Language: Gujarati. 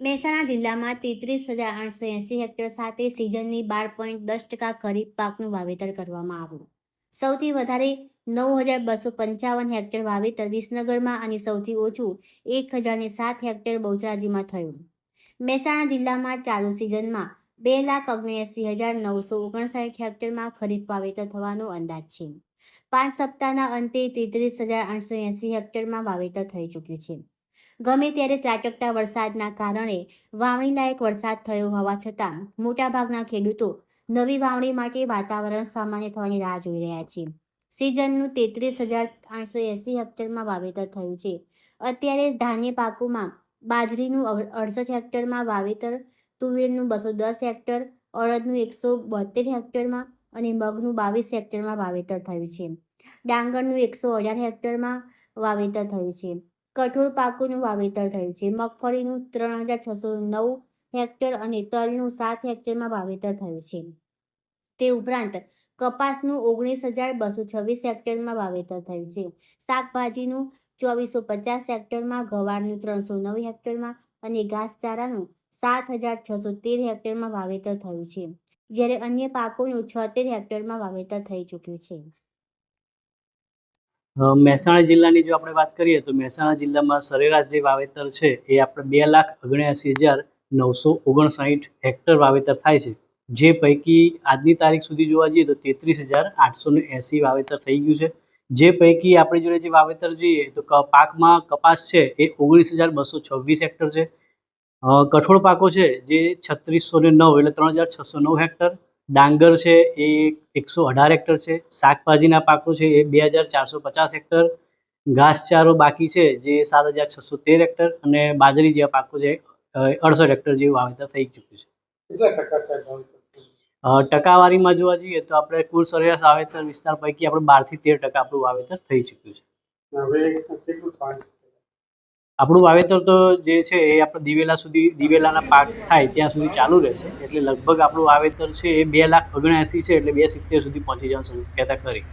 મહેસાણા જિલ્લામાં તેત્રીસ હજાર આઠસો એંસી હેક્ટર સાથે સિઝનની બાર પોઈન્ટ દસ ટકા ખરીફ પાકનું વાવેતર કરવામાં આવ્યું. સૌથી વધારે નવ હજાર બસો પંચાવન હેક્ટર વાવેતર વિસનગરમાં અને સૌથી ઓછું એક હજારને સાત હેક્ટર બહુચરાજીમાં થયું. મહેસાણા જિલ્લામાં ચાલુ સિઝનમાં બે લાખ ઓગણએંસી હજાર નવસો ઓગણસાઠ હેક્ટરમાં ખરીફ વાવેતર થવાનો અંદાજ છે. પાંચ સપ્તાહના અંતે તેત્રીસ હજાર આઠસો એંસી હેક્ટરમાં વાવેતર થઈ ચૂક્યું છે. ગમે ત્યારે ત્રાટકતા વરસાદના કારણે વાવણી લાયક વરસાદ થયો હોવા છતાં મોટાભાગના ખેડૂતો નવી વાવણી માટે વાતાવરણ સામાન્ય થવાની રાહ જોઈ રહ્યા છે. સિઝનનું તેત્રીસ હજાર આઠસો એંસી હેક્ટરમાં વાવેતર થયું છે. અત્યારે ધાન્ય પાકોમાં બાજરીનું અડ- અડસઠ હેક્ટરમાં વાવેતર, તુવેરનું બસો દસ હેક્ટર, અડદનું એકસો બોતેર હેક્ટરમાં અને મગનું બાવીસ હેક્ટરમાં વાવેતર થયું છે. ડાંગરનું એકસો અઢાર હેક્ટરમાં વાવેતર થયું છે. કઠોળ પાકોનું વાવેતર થયું છે. મગફળીનું ત્રણ હજાર છસો નવ હેક્ટર અને તલનું સાત હેક્ટરમાં વાવેતર થયું છે. તે ઉપરાંત કપાસનું ઓગણીસ હજાર બસો છવ્વીસ હેક્ટરમાં વાવેતર થયું છે. શાકભાજીનું ચોવીસો પચાસ હેક્ટરમાં, ગવારનું ત્રણસો નવ હેક્ટરમાં અને ઘાસચારાનું સાત હજાર છસો તેર હેક્ટરમાં વાવેતર થયું છે. જ્યારે અન્ય પાકોનું છોતેર હેક્ટરમાં વાવેતર થઈ ચૂક્યું છે. મહેસાણા જિલ્લાની જો આપણે વાત કરીએ તો મહેસાણા જિલ્લામાં સરેરાશ જે વાવેતર છે એ આપણે બે લાખ ઓગણ્યાસી હજાર નવસો ઓગણસાઠ હેક્ટર વાવેતર થાય છે. જે પૈકી આજની તારીખ સુધી જોવા જઈએ તો તેત્રીસ હજાર આઠસો ને વાવેતર થઈ ગયું છે. જે પૈકી આપણી જોડે જે વાવેતર જોઈએ તો પાકમાં કપાસ છે એ ઓગણીસ હજાર બસો છવ્વીસ હેક્ટર છે. કઠોળ પાકો છે જે છત્રીસો નવ એટલે ત્રણ હજાર છસો નવ હેક્ટર. ડાંગર છે એ એકસો અઢાર હેક્ટર છે શાકભાજીના પાકો છે એ બે હજાર ચારસો પચાસ હેક્ટર ઘાસચારો બાકી છે જે સાત હજાર છસો તેર હેક્ટર અને બાજરી જેવા પાકો છે અડસઠ હેક્ટર જેવું વાવેતર થઈ ચૂક્યું છે. ટકાવારીમાં જોવા જઈએ તો આપણે કુલ સરેરાશ વાવેતર વિસ્તાર પૈકી આપણે બારથી તેર ટકા આપણું વાવેતર થઈ ચૂક્યું છે. હવે છે? આપણું વાવેતર તો જે છે એ આપણે દિવેલા સુધી, દિવેલાના પાક થાય ત્યાં સુધી ચાલુ રહેશે. એટલે લગભગ આપણું વાવેતર છે એ બે લાખ ઓગણએંસી છે એટલે બે સિત્તેર સુધી પહોંચી જવાની શક્યતા ખરી